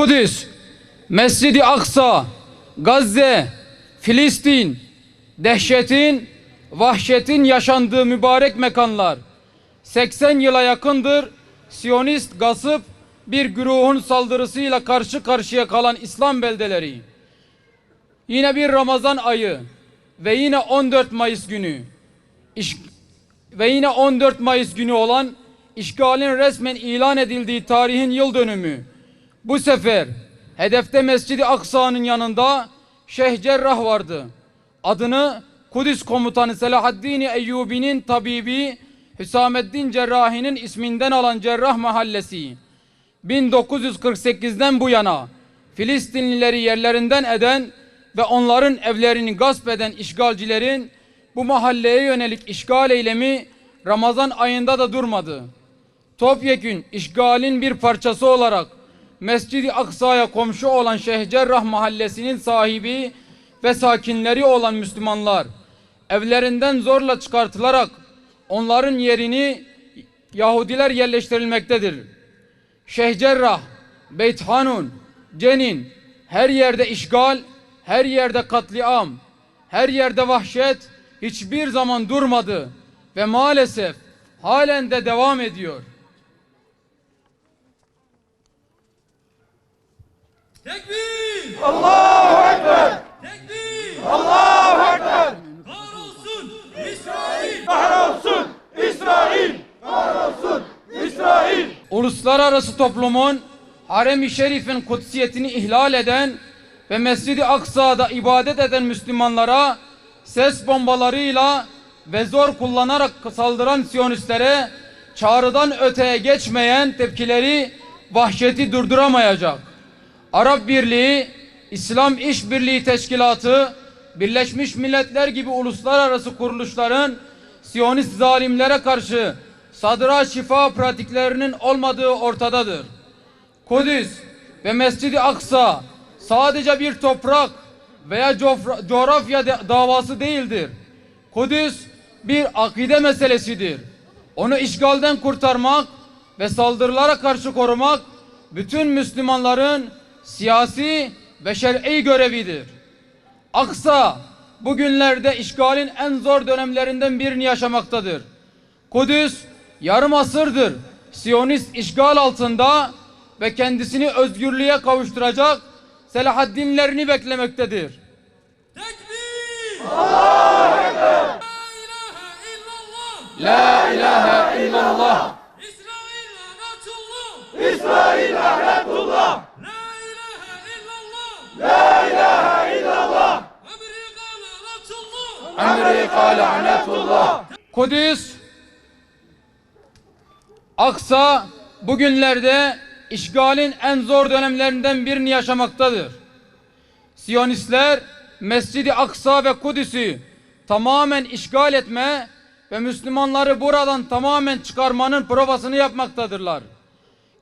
Kudüs, Mescid-i Aksa, Gazze, Filistin, dehşetin, vahşetin yaşandığı mübarek mekanlar. 80 yıla yakındır Siyonist gasıp bir güruhun saldırısıyla karşı karşıya kalan İslam beldeleri. Yine bir Ramazan ayı ve yine 14 Mayıs günü. Ve yine 14 Mayıs günü olan işgalin resmen ilan edildiği tarihin yıl dönümü. Bu sefer hedefte Mescid-i Aksa'nın yanında Şeyh Cerrah vardı. Adını Kudüs komutanı Selahaddin Eyyubi'nin tabibi Hüsameddin Cerrahi'nin isminden alan Cerrah Mahallesi. 1948'den bu yana Filistinlileri yerlerinden eden ve onların evlerini gasp eden işgalcilerin bu mahalleye yönelik işgal eylemi Ramazan ayında da durmadı. Topyekün işgalin bir parçası olarak Mescid-i Aksa'ya komşu olan Şeyh Cerrah mahallesinin sahibi ve sakinleri olan Müslümanlar evlerinden zorla çıkartılarak onların yerini Yahudiler yerleştirilmektedir. Şeyh Cerrah, Beyt Hanun, Cenin her yerde işgal, her yerde katliam, her yerde vahşet hiçbir zaman durmadı ve maalesef halen de devam ediyor. Tekbir! Allahu Ekber! Tekbir! Allahu Ekber! Kahrolsun İsrail! uluslararası toplumun harem-i şerifin kutsiyetini ihlal eden ve Mescid-i Aksa'da ibadet eden Müslümanlara ses bombalarıyla ve zor kullanarak saldıran Siyonistlere çağrıdan öteye geçmeyen tepkileri vahşeti durduramayacak. Arap Birliği, İslam İşbirliği Teşkilatı, Birleşmiş Milletler gibi uluslararası kuruluşların Siyonist zalimlere karşı sadıra şifa pratiklerinin olmadığı ortadadır. Kudüs ve Mescid-i Aksa sadece bir toprak veya coğrafya davası değildir. Kudüs bir akide meselesidir. Onu işgalden kurtarmak ve saldırılara karşı korumak bütün Müslümanların siyasi ve şer'i görevidir. Aksa bugünlerde işgalin en zor dönemlerinden birini yaşamaktadır. Kudüs yarım asırdır Siyonist işgal altında ve kendisini özgürlüğe kavuşturacak Selahaddinlerini beklemektedir. Tekbir! Allahu Ekber! La ilahe illallah! La ilahe illallah. İsrail! İsrail lanetullah! La ilahe illallah! La ilahe illallah! Amerika lanetullah! Amerika lanetullah. Kudüs Aksa bugünlerde işgalin en zor dönemlerinden birini yaşamaktadır. Siyonistler Mescid-i Aksa ve Kudüs'ü tamamen işgal etme ve Müslümanları buradan tamamen çıkarmanın provasını yapmaktadırlar.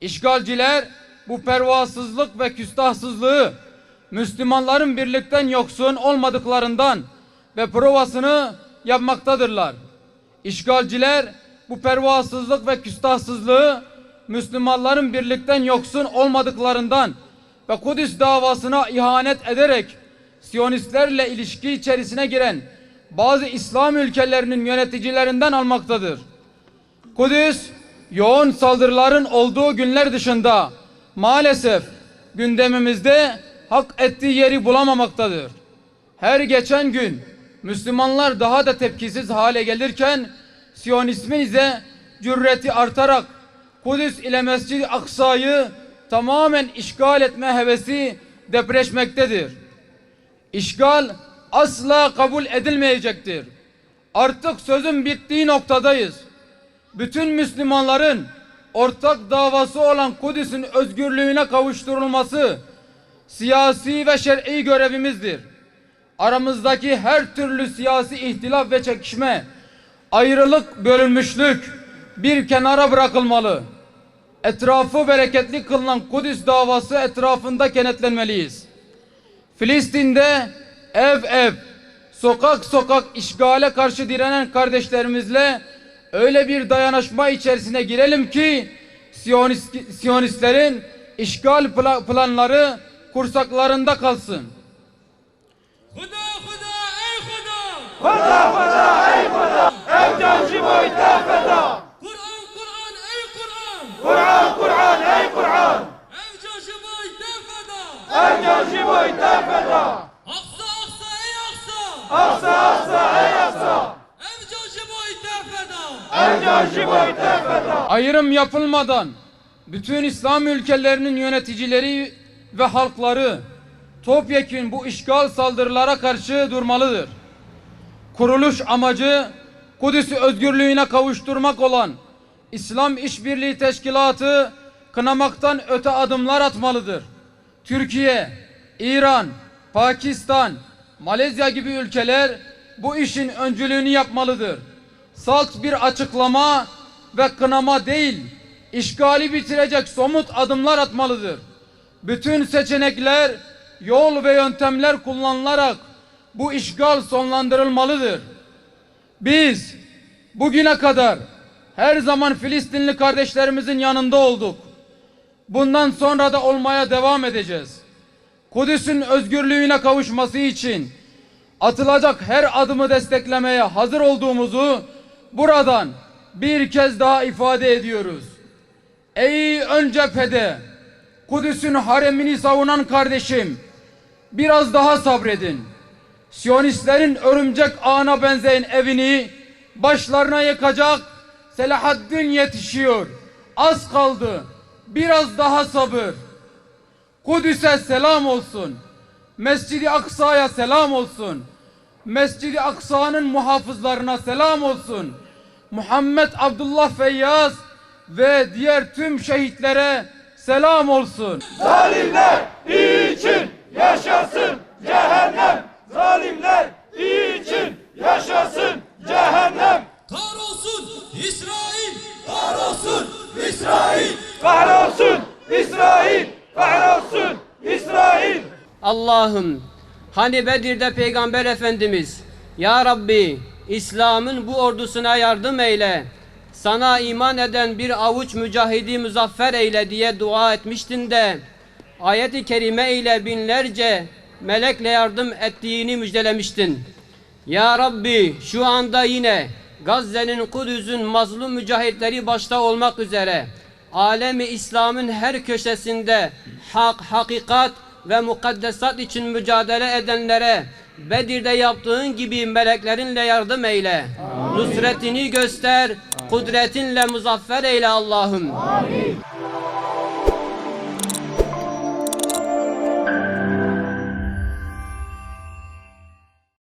İşgalciler bu pervasızlık ve küstahsızlığı Müslümanların birlikten yoksun olmadıklarından ve provasını yapmaktadırlar. İşgalciler bu pervasızlık ve küstahsızlığı Müslümanların birlikten yoksun olmadıklarından ve Kudüs davasına ihanet ederek Siyonistlerle ilişki içerisine giren bazı İslam ülkelerinin yöneticilerinden almaktadır. Kudüs yoğun saldırıların olduğu günler dışında maalesef gündemimizde hak ettiği yeri bulamamaktadır. Her geçen gün Müslümanlar daha da tepkisiz hale gelirken Siyonizmin ise cürreti artarak Kudüs ile Mescid-i Aksa'yı tamamen işgal etme hevesi depreşmektedir. İşgal asla kabul edilmeyecektir. Artık sözün bittiği noktadayız. Bütün Müslümanların ortak davası olan Kudüs'ün özgürlüğüne kavuşturulması siyasi ve şer'i görevimizdir. Aramızdaki her türlü siyasi ihtilaf ve çekişme, ayrılık, bölünmüşlük bir kenara bırakılmalı. Etrafı bereketli kılınan Kudüs davası etrafında kenetlenmeliyiz. Filistin'de ev ev, sokak sokak işgale karşı direnen kardeşlerimizle öyle bir dayanışma içerisine girelim ki Siyonist, Siyonistlerin işgal pla- planları kursaklarında kalsın. Feda feda ey feda Ev can cibayte feda Kur'an Kur'an ey Kur'an Kur'an Kur'an ey Kur'an Ev can feda Ev can cibayte feda Aksa aksa ey aksa Aksa aksa ey aksa Ev can feda Ev can feda Ayrım yapılmadan bütün İslam ülkelerinin yöneticileri ve halkları topyekün bu işgal saldırılara karşı durmalıdır. Kuruluş amacı Kudüs'ü özgürlüğüne kavuşturmak olan İslam İşbirliği Teşkilatı kınamaktan öte adımlar atmalıdır. Türkiye, İran, Pakistan, Malezya gibi ülkeler bu işin öncülüğünü yapmalıdır. Salt bir açıklama ve kınama değil, işgali bitirecek somut adımlar atmalıdır. Bütün seçenekler, yol ve yöntemler kullanılarak bu işgal sonlandırılmalıdır. Biz bugüne kadar her zaman Filistinli kardeşlerimizin yanında olduk. Bundan sonra da olmaya devam edeceğiz. Kudüs'ün özgürlüğüne kavuşması için atılacak her adımı desteklemeye hazır olduğumuzu buradan bir kez daha ifade ediyoruz. Ey ön cephede Kudüs'ün haremini savunan kardeşim biraz daha sabredin. Siyonistlerin örümcek ağına benzeyen evini başlarına yıkacak Selahaddin yetişiyor. Az kaldı. Biraz daha sabır. Kudüs'e selam olsun. Mescid-i Aksa'ya selam olsun. Mescid-i Aksa'nın muhafızlarına selam olsun. Muhammed Abdullah Feyyaz ve diğer tüm şehitlere selam olsun. Zalimler için yaşasın cehennem yaşasın cehennem. Kahrolsun İsrail. Kahrolsun İsrail. Kahrolsun İsrail. Kahrolsun İsrail. Allah'ım hani Bedir'de Peygamber Efendimiz Ya Rabbi İslam'ın bu ordusuna yardım eyle. Sana iman eden bir avuç mücahidi muzaffer eyle diye dua etmiştin de ayet-i kerime ile binlerce melekle yardım ettiğini müjdelemiştin. Ya Rabbi şu anda yine Gazze'nin Kudüs'ün mazlum mücahitleri başta olmak üzere alemi İslam'ın her köşesinde hak, hakikat ve mukaddesat için mücadele edenlere Bedir'de yaptığın gibi meleklerinle yardım eyle. Nusretini göster, kudretinle muzaffer eyle Allah'ım.